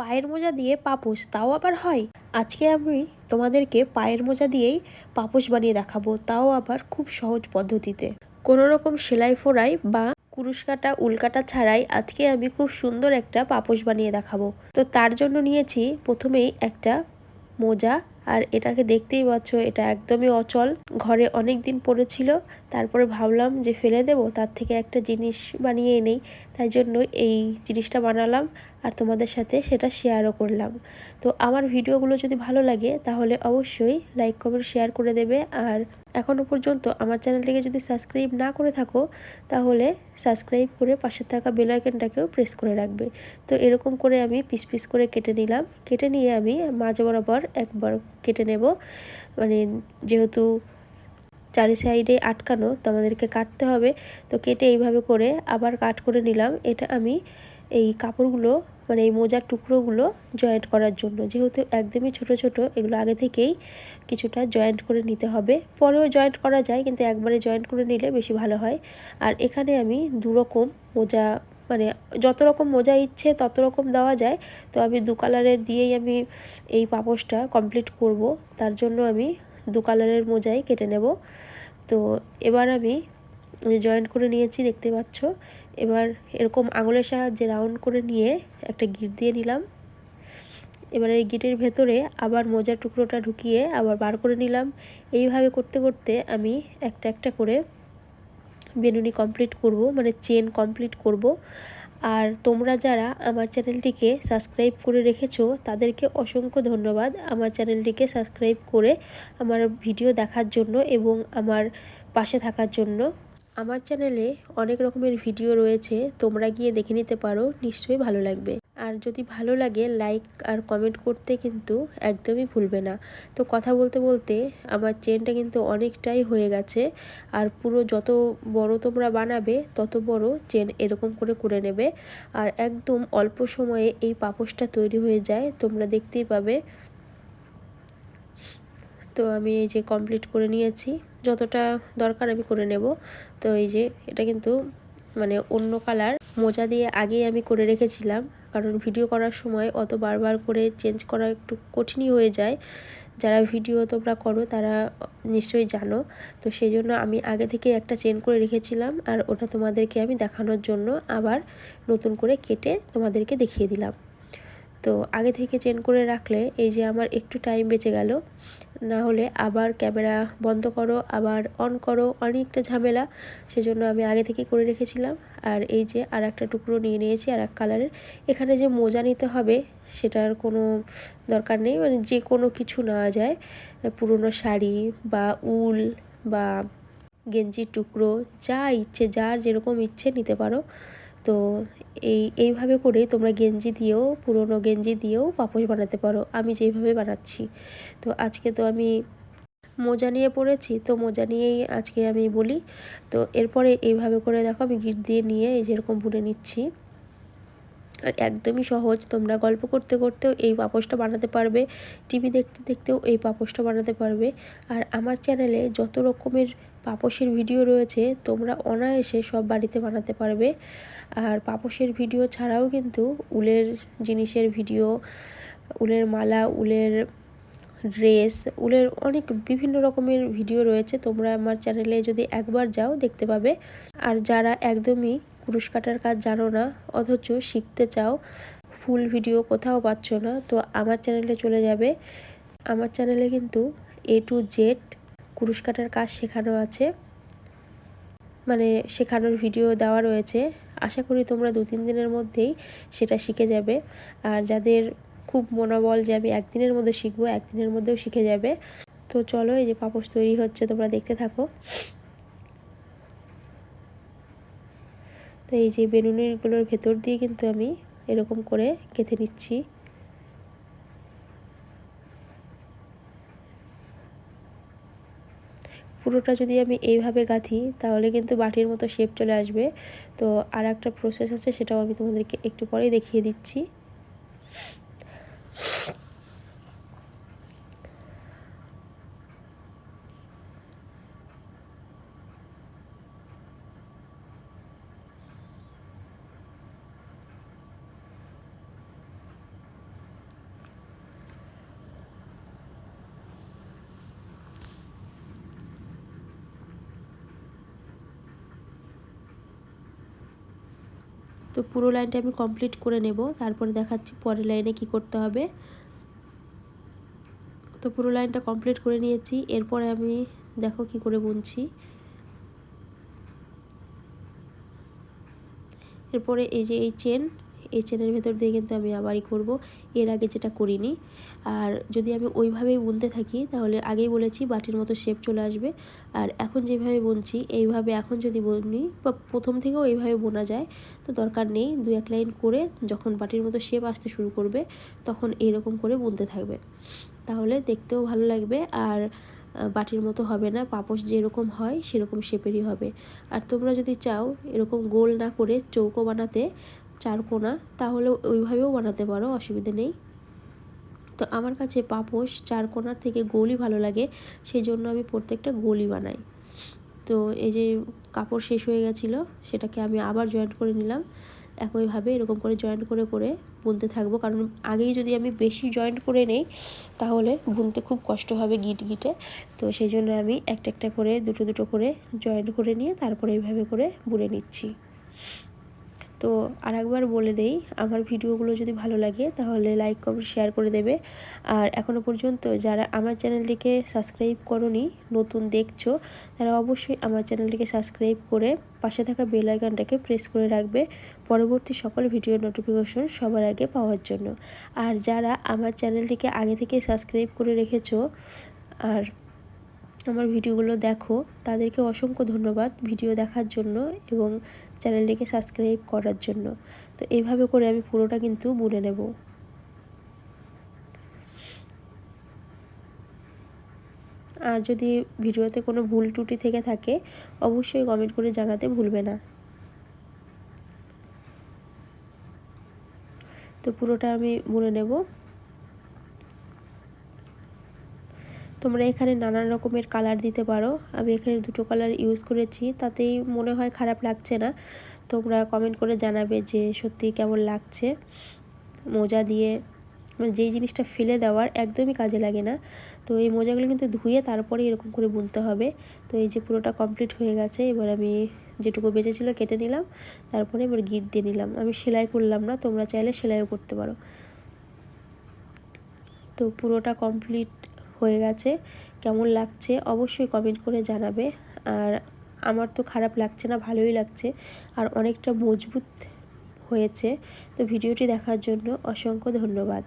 পায়ের মোজা দিয়ে পাপোশ, তাও আবার হয়? আজকে আমি তোমাদেরকে পায়ের মোজা দিয়েই পাপোশ বানিয়ে দেখাবো, তাও আবার খুব সহজ পদ্ধতিতে। কোনো রকম সেলাই ফোড়াই বা কুরুশ কাটা উলকাটা ছাড়াই আজকে আমি খুব সুন্দর একটা পাপোশ বানিয়ে দেখাবো। তো তার জন্য নিয়েছি প্রথমেই একটা মোজা আর এটাকে দেখতেই পাচ্ছ, এটা একদমই অচল। ঘরে অনেক দিন পড়েছিল, তারপরে ভাবলাম যে ফেলে দেব, তার থেকে একটা জিনিস বানিয়ে নেই তাই জন্য এই জিনিসটা বানালাম আর তোমাদের সাথে সেটা শেয়ারও করলাম। তো আমার ভিডিওগুলো যদি ভালো লাগে, তাহলে অবশ্যই লাইক কমেন্ট শেয়ার করে দেবে। আর এখনও পর্যন্ত আমার চ্যানেলটিকে যদি সাবস্ক্রাইব না করে থাকো, তাহলে সাবস্ক্রাইব করে পাশে থাকা বেল আইকনটাকেও প্রেস করে রাখবে। তো এরকম করে আমি পিস পিস করে কেটে নিলাম। কেটে নিয়ে আমি মাঝ বরাবর একবার কেটে নেব। মানে যেহেতু চারি সাইডে আটকানো, তো আমাদেরকে কাটতে হবে। তো কেটে এইভাবে করে আবার কাট করে নিলাম। এটা আমি এই কাপড়গুলো মানে এই মোজার টুকরোগুলো জয়েন্ট করার জন্য। যেহেতু একদমই ছোট ছোট, এগুলো আগে থেকেই কিছুটা জয়েন্ট করে নিতে হবে। পরেও জয়েন্ট করা যায়, কিন্তু একবারে জয়েন্ট করে নিলে বেশি ভালো হয়। আর এখানে আমি দুরকম মোজা মানে যত রকম মোজা ইচ্ছে তত রকম দেওয়া যায়। তো আমি দু কালারের দিয়েই আমি এই পাপোশটা কমপ্লিট করব। তার জন্য আমি দু কালারের মোজাই কেটে নেব। তো এবার আমি জয়েন্ট করে নিয়েছি, দেখতে পাচ্ছ। এবার এরকম আঙুলের সাহায্যে রাউন্ড করে নিয়ে একটা গিট দিয়ে নিলাম। এবার এই গিটের ভেতরে আবার মোজার টুকরোটা ঢুকিয়ে আবার বার করে নিলাম। এইভাবে করতে করতে আমি একটা একটা করে বেনুনি কমপ্লিট করব মানে চেন কমপ্লিট করব। আর তোমরা যারা আমার চ্যানেলটিকে সাবস্ক্রাইব করে রেখেছো, তাদেরকে অসংখ্য ধন্যবাদ আমার চ্যানেলটিকে সাবস্ক্রাইব করে আমার ভিডিও দেখার জন্য এবং আমার পাশে থাকার জন্য। আমার চ্যানেলে অনেক রকমের ভিডিও রয়েছে, তোমরা গিয়ে দেখে নিতে পারো, নিশ্চয়ই ভালো লাগবে। আর যদি ভালো লাগে, লাইক আর কমেন্ট করতে কিন্তু একদমই ভুলবে না। তো কথা বলতে বলতে আমার চেনটা কিন্তু অনেকটাই হয়ে গেছে, আর পুরো যত বড় তোমরা বানাবে, তত বড় চেন এরকম করে করে নেবে। আর একদম অল্প সময়ে এই পাপোশটা তৈরি হয়ে যায়, তোমরা দেখতেই পাবে। তো আমি এই যে কমপ্লিট করে নিয়েছি। যতটা দরকার আমি করে নেব। তো এই যে এটা কিন্তু মানে অন্য কালার মোজা দিয়ে আগেই আমি করে রেখেছিলাম। কারণ ভিডিও করার সময় অত বারবার করে চেঞ্জ করা একটু কঠিনই হয়ে যায়। যারা ভিডিও তোমরা করো তারা নিশ্চয়ই জানো। তো সেই জন্য আমি আগে থেকে একটা চেন করে রেখেছিলাম আর ওটা তোমাদেরকে আমি দেখানোর জন্য আবার নতুন করে কেটে তোমাদেরকে দেখিয়ে দিলাম। তো আগে থেকে চেন করে রাখলে এই যে আমার একটু টাইম বেঁচে গেল। না হলে আবার ক্যামেরা বন্ধ করো, আবার অন করো, অনেকটা ঝামেলা। সেজন্য আমি আগে থেকে করে রেখেছিলাম। আর এই যে আর একটা টুকরো নিয়ে নিয়েছি আর এক কালারের এখানে যে মোজা নিতে হবে, সেটার কোনো দরকার নেই। মানে যে কোনো কিছু নেওয়া যায়। পুরনো শাড়ি বা উল বা গেঞ্জির টুকরো, যা ইচ্ছে, যার যেরকম ইচ্ছে নিতে পারো। তো এই, এইভাবে করে তোমরা গেঞ্জি দিয়েও, পুরনো গেঞ্জি দিয়েও পাপোশ বানাতে পারো। আমি যেইভাবে বানাচ্ছি। তো আজকে তো আমি মোজা নিয়ে পড়েছি, তো মোজা নিয়েই আজকে আমি বলি। তো এরপরে এইভাবে করে দেখো আমি গিট দিয়ে নিয়ে এই যেরকম বুনে নিচ্ছি। আর একদমই সহজ। তোমরা গল্প করতে করতেও এই পাপোশটা বানাতে পারবে, টিভি দেখতে দেখতেও এই পাপোশটা বানাতে পারবে। আর আমার চ্যানেলে যত রকমের পাপোশের ভিডিও রয়েছে, তোমরা অনায়াসে সব বাড়িতে বানাতে পারবে। আর পাপোশের ভিডিও ছাড়াও কিন্তু উলের জিনিসের ভিডিও, উলের মালা, উলের ড্রেস, উলের অনেক বিভিন্ন রকমের ভিডিও রয়েছে। তোমরা আমার চ্যানেলে যদি একবার যাও দেখতে পাবে। আর যারা একদমই কুরুশ কাটার কাজ জানো না, অথচ শিখতে চাও, ফুল ভিডিও কোথাও পাচ্ছ না, তো আমার চ্যানেলে চলে যাবে। আমার চ্যানেলে কিন্তু এ টু জেড কুরুশ কাটার কাজ শেখানো আছে। মানে শেখানোর ভিডিও দেওয়া রয়েছে। আশা করি তোমরা দু তিন দিনের মধ্যেই সেটা শিখে যাবে। আর যাদের খুব মনোবল যে আমি একদিনের মধ্যে শিখব, একদিনের মধ্যেও শিখে যাবে। তো চলো এই যে পাপোশ তৈরি হচ্ছে, তোমরা দেখতে থাকো। তো এই যে বেলুনিগুলোর ভেতর দিয়ে কিন্তু আমি এরকম করে গেঁথে নিচ্ছি। পুরোটা যদি আমি এইভাবে গাঁথি, তাহলে কিন্তু বাটির মতো শেপ চলে আসবে। তো আর একটা প্রসেস আছে, সেটাও আমি তোমাদেরকে একটু পরেই দেখিয়ে দিচ্ছি। তো পুরো লাইনটা আমি কমপ্লিট করে নেব। তারপরে দেখাচ্ছি পরের লাইনে কি করতে হবে। তো পুরো লাইনটা কমপ্লিট করে নিয়েছি। এরপরে আমি দেখো কি করে বুনছি। এরপরে এই যে এই চেন এই চেনের ভেতর দিয়ে কিন্তু আমি আবারই করব। এর আগে যেটা করিনি, আর যদি আমি ওইভাবেই বুনতে থাকি, তাহলে আগেই বলেছি বাটির মতো শেপ চলে আসবে। আর এখন যেভাবে বুনছি, এইভাবে এখন যদি বুনি, বা প্রথম থেকেও এইভাবে বোনা যায়, তো দরকার নেই। দু এক লাইন করে যখন বাটির মতো শেপ আসতে শুরু করবে, তখন এইরকম করে বুনতে থাকবে। তাহলে দেখতেও ভালো লাগবে, আর বাটির মতো হবে না। পাপোশ যেরকম হয়, সেরকম শেপেরই হবে। আর তোমরা যদি চাও এরকম গোল না করে চৌকো বানাতে চার কোনা তাহলে ওইভাবেও বানাতে পারো, অসুবিধে নেই। তো আমার কাছে পাপোশ চার কোনার থেকে গোলই ভালো লাগে সেই জন্য আমি প্রত্যেকটা গোলই বানাই। তো এই যে কাপড় শেষ হয়ে গেছিল, সেটাকে আমি আবার জয়েন্ট করে নিলাম। একইভাবে এরকম করে জয়েন্ট করে করে বুনতে থাকব। কারণ আগেই যদি আমি বেশি জয়েন্ট করে নেই, তাহলে বুনতে খুব কষ্ট হবে গিট গিটে। তো সেই জন্য আমি একটা একটা করে, দুটো দুটো করে জয়েন্ট করে নিয়ে তারপরে এইভাবে করে বুনে নিচ্ছি। তো আরেকবার বলে দেই, আমার ভিডিওগুলো যদি ভালো লাগে তাহলে লাইক কমেন্ট শেয়ার করে দেবে। আর এখনও পর্যন্ত যারা আমার চ্যানেলটিকে সাবস্ক্রাইব করনি, নতুন দেখছ, তারা অবশ্যই আমার চ্যানেলটিকে সাবস্ক্রাইব করে পাশে থাকা বেল আইকনটাকে প্রেস করে রাখবে পরবর্তী সকল ভিডিও নোটিফিকেশন সবার আগে পাওয়ার জন্য। আর যারা আমার চ্যানেলটিকে আগে থেকে সাবস্ক্রাইব করে রেখেছো, আর আমার ভিডিওগুলো দেখো। তাদেরকে অসংখ্য ধন্যবাদ ভিডিও দেখার জন্য এবং চ্যানেলটিকে সাবস্ক্রাইব করার জন্য। তো এইভাবে করে আমি পুরোটা কিন্তু বুনে নেব। আর যদি ভিডিওতে কোনো ভুল ত্রুটি থেকে থাকে, অবশ্যই কমেন্ট করে জানাতে ভুলবে না। তো পুরোটা আমি বুনে নেব। তোমরা এখানে নানান রকমের কালার দিতে পারো। আমি এখানে দুটো কালার ইউজ করেছি, তাতেই মনে হয় খারাপ লাগছে না। তোমরা কমেন্ট করে জানাবে যে সত্যি কেমন লাগছে। মোজা দিয়ে মানে যেই জিনিসটা ফেলে দেওয়ার একদমই কাজে লাগে না। তো এই মোজাগুলো কিন্তু ধুয়ে তারপরে এরকম করে বুনতে হবে। তো এই যে পুরোটা কমপ্লিট হয়ে গেছে, এবার আমি যেটুকু বেঁচেছিল কেটে নিলাম। তারপরে এবার গিট দিয়ে নিলাম। আমি সেলাই করলাম না, তোমরা চাইলে সেলাইও করতে পারো। তো পুরোটা কমপ্লিট হয়ে গেছে, কেমন লাগছে অবশ্যই কমেন্ট করে জানাবে। আর আমার তো খারাপ লাগছে না, ভালোই লাগছে। আর অনেকটা মজবুত হয়েছে। তো ভিডিওটি দেখার জন্য অসংখ্য ধন্যবাদ।